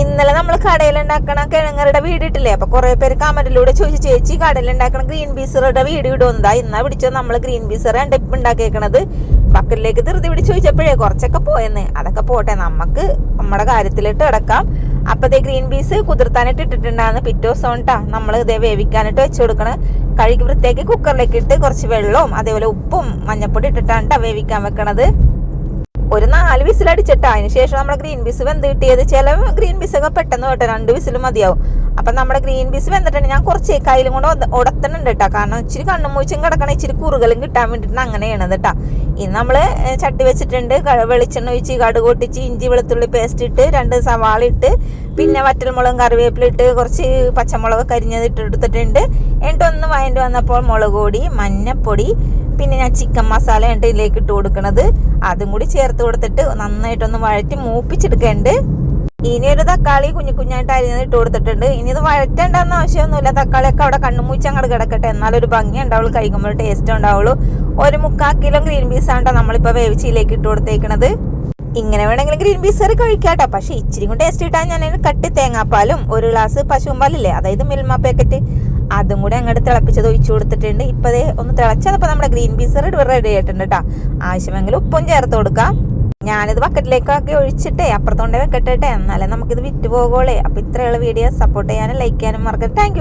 ഇന്നലെ നമ്മൾ കടയിൽ ഉണ്ടാക്കണ കിഴങ്ങരുടെ വീഡിയോ ഇട്ടില്ലേ? അപ്പൊ കുറെ പേര് കമന്റിലൂടെ ചോദിച്ചു ചേച്ചി കടയിൽ ഉണ്ടാക്കണ ഗ്രീൻ പീസറുടെ വീഡിയോ എന്താ ഇന്നാ പിടിച്ചോ നമ്മൾ ഗ്രീൻ പീസർ ഉണ്ടാക്കിയേക്കണത് പക്കലിലേക്ക് ധൃതി പിടിച്ച് ചോദിച്ചപ്പോഴേ കുറച്ചൊക്കെ പോയെന്ന്. അതൊക്കെ പോട്ടെ നമുക്ക് നമ്മുടെ കാര്യത്തിലിട്ട് കിടക്കാം. അപ്പത്തെ ഗ്രീൻ പീസ് കുതിർത്താനായിട്ട് ഇട്ടിട്ടുണ്ടാകുന്ന പിറ്റേ ദിവസം കേട്ടാ നമ്മൾ ഇതേ വേവിക്കാനായിട്ട് വെച്ച് കൊടുക്കണം. കഴുകി വൃത്തിയാക്കി കുക്കറിലേക്ക് ഇട്ട് കുറച്ച് വെള്ളവും അതേപോലെ ഉപ്പും മഞ്ഞപ്പൊടി ഇട്ടിട്ടാണ് ട്ടാ വേവിക്കാൻ വെക്കണത്. ഒരു നാല് വിസിൽ അടിച്ചിട്ട്. അതിന് ശേഷം നമ്മുടെ ഗ്രീൻ പീസ് വെന്ത് കിട്ടിയത്? ചില ഗ്രീൻ ബീസ് ഒക്കെ പെട്ടെന്ന് കേട്ടോ രണ്ട് വിസിൽ മതിയാവും. അപ്പൊ നമ്മുടെ ഗ്രീൻ പീസ് വെന്തിട്ടുണ്ട് ഞാൻ കുറച്ച് കയ്യിലും കൊണ്ട് ഉടത്തണുണ്ട് കേട്ടോ. കാരണം ഇച്ചിരി കണ്ണും മൂച്ചും കിടക്കണ ഇച്ചിരി കുറുകലും കിട്ടാൻ വേണ്ടിയിട്ട് അങ്ങനെയാണ് കേട്ടോ. ഇനി നമ്മൾ ചട്ടി വെച്ചിട്ടുണ്ട്. വെളിച്ചെണ്ണ ഒഴിച്ച് കടുക് പൊട്ടിച്ച് ഇഞ്ചി വെളുത്തുള്ളി പേസ്റ്റ് ഇട്ട് രണ്ട് സവാള ഇട്ട് പിന്നെ വറ്റൽമുളകും കറിവേപ്പില ഇട്ട് കുറച്ച് പച്ചമുളക് കരിഞ്ഞത് ഇട്ട് എടുത്തിട്ടുണ്ട്. എന്നിട്ട് ഒന്ന് വഴണ്ട് വന്നപ്പോൾ മുളക് പൊടി മഞ്ഞപ്പൊടി പിന്നെ ഞാൻ ചിക്കൻ മസാല ഉണ്ട് ഇതിലേക്ക് ഇട്ട് കൊടുക്കുന്നത് അതും കൂടി ചേർത്ത് കൊടുത്തിട്ട് നന്നായിട്ടൊന്ന് വഴറ്റി മൂപ്പിച്ചെടുക്കണ്ട്. ഇനി ഒരു തക്കാളി കുഞ്ഞു കുഞ്ഞായിട്ട് അരിഞ്ഞത് ഇട്ട് കൊടുത്തിട്ടുണ്ട്. ഇനി ഇത് വഴറ്റേണ്ടെന്ന് ആവശ്യമൊന്നുമില്ല. തക്കാളിയൊക്കെ അവിടെ കണ്ണുമൂച്ച് അങ്ങോട്ട് കിടക്കട്ടെ. എന്നാലൊരു ഭംഗി ഉണ്ടാവുള്ളൂ കഴിക്കുമ്പോൾ ടേസ്റ്റ് ഉണ്ടാവുള്ളൂ. ഒരു മുക്കാൽ കിലോ ഗ്രീൻ പീസ് ആണ് ട്ടോ നമ്മളിപ്പോൾ വേവിച്ചിയിലേക്ക് ഇട്ട് കൊടുത്തേക്കണത്. ഇങ്ങനെ വേണമെങ്കിൽ ഗ്രീൻ പീസ് കറി കഴിക്കാട്ടോ. പക്ഷെ ഇച്ചിരി കൂടി ടേസ്റ്റ് കിട്ടാൻ ഞാൻ കട്ടി തേങ്ങാപ്പാലും ഒരു ഗ്ലാസ് പശുമ്പാലില്ലേ പാലില്ലേ അതായത് മിൽമ പാക്കറ്റ് അതും കൂടെ അങ്ങോട്ട് തിളപ്പിച്ചത് ഒഴിച്ചു കൊടുത്തിട്ടുണ്ട്. ഇപ്പതേ ദേ ഒന്ന് തിളച്ചപ്പോൾ നമ്മുടെ ഗ്രീൻ പീസ് റെഡി ആയിട്ടുണ്ട് കേട്ടോ ആവശ്യമെങ്കിൽ ഉപ്പും ചേർത്ത് കൊടുക്കാം. ഞാനിത് ബക്കറ്റിലേക്കൊക്കെ ഒഴിച്ചിട്ടേ അപ്പുറത്തോണ്ടേ വെക്കട്ടെ എന്നാലേ നമുക്കിത് വിറ്റ് പോകുള്ളേ അപ്പൊ ഇത്രയുള്ള വീഡിയോ സപ്പോർട്ട് ചെയ്യാനും ലൈക്ക് ചെയ്യാനും മറക്കരുത്. താങ്ക്